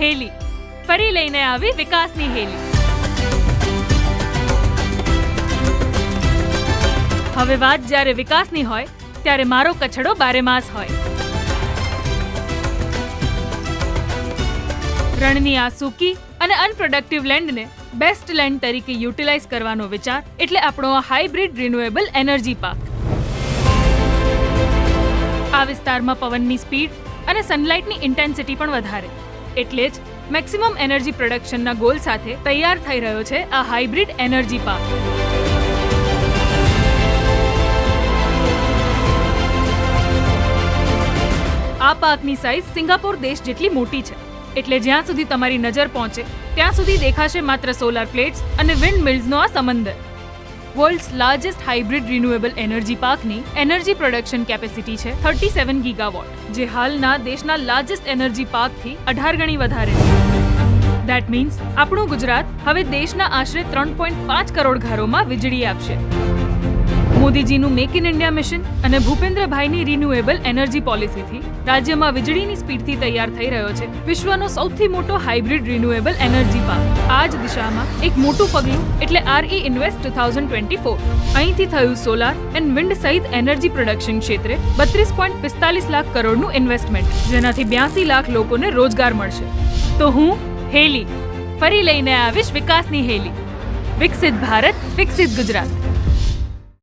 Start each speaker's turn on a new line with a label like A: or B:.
A: હેલી. ફરી લઈને આવી વિકાસની હેલી. હવે વાત જ્યારે વિકાસની હોય, ત્યારે મારો કચડો બારેમાસ હોય. રણની આ સૂકી અને અનપ્રોડક્ટિવ લેન્ડને બેસ્ટ લેન્ડ તરીકે યુટિલાઇઝ કરવાનો વિચાર એટલે આપણો હાઇબ્રિડ રિન્યુએબલ એનર્જી પાર્ક આ વિસ્તારમાં પવનની સ્પીડ અને સનલાઇટની ઇન્ટેન્સિટી પણ વધારે. એટલે જ મેક્સિમમ એનર્જી પ્રોડક્શનના ગોલ સાથે તૈયાર થઈ રહ્યો છે આ હાઇબ્રિડ એનર્જી પાર્ક. આ પાર્કની સાઇઝ સિંગાપોર દેશ જેટલી મોટી છે. એટલે જ્યાં સુધી તમારી નજર પહોંચે, ત્યાં સુધી દેખાશે માત્ર સોલાર પ્લેટ્સ અને વિન્ડ મિલ્સનો આ સમંદર world's largest hybrid renewable energy પાર્કની energy production capacity છે થર્ટી સેવન ગીગાવોટ જે હાલના દેશના લાર્જેસ્ટ એનર્જી પાર્કથી અઢાર ગણી વધારે છે. દેટ મીન્સ આપણું ગુજરાત હવે દેશના આશરે ત્રણ પોઈન્ટ પાંચ કરોડ ઘરોમાં વીજળી આપશે. મોદીજીનું મેક ઇન ઇન્ડિયા મિશન અને ભૂપેન્દ્રભાઈની રિન્યુએબલ એનર્જી પોલિસીથી રાજ્યમાં વીજળીની સ્પીડથી તૈયાર થઈ રહ્યો છે. વિશ્વનો સૌથી મોટો હાઇબ્રિડ રિન્યુએબલ એનર્જી પાર્ક આ જ દિશામાં એક મોટું પગલું એટલે RE invest two thousand twenty four અહીંથી થયું સોલાર એન્ડ વિન્ડ સહિત એનર્જી પ્રોડક્શન ક્ષેત્રે બત્રીસ પોઈન્ટ પિસ્તાલીસ લાખ કરોડનું ઇન્વેસ્ટમેન્ટ જેનાથી બ્યાસી લાખ લોકોને રોજગાર મળશે. તો હું હેલી ફરી લઈને આવીશ વિકાસની હેલી વિકસિત ભારત, વિકસિત ગુજરાત.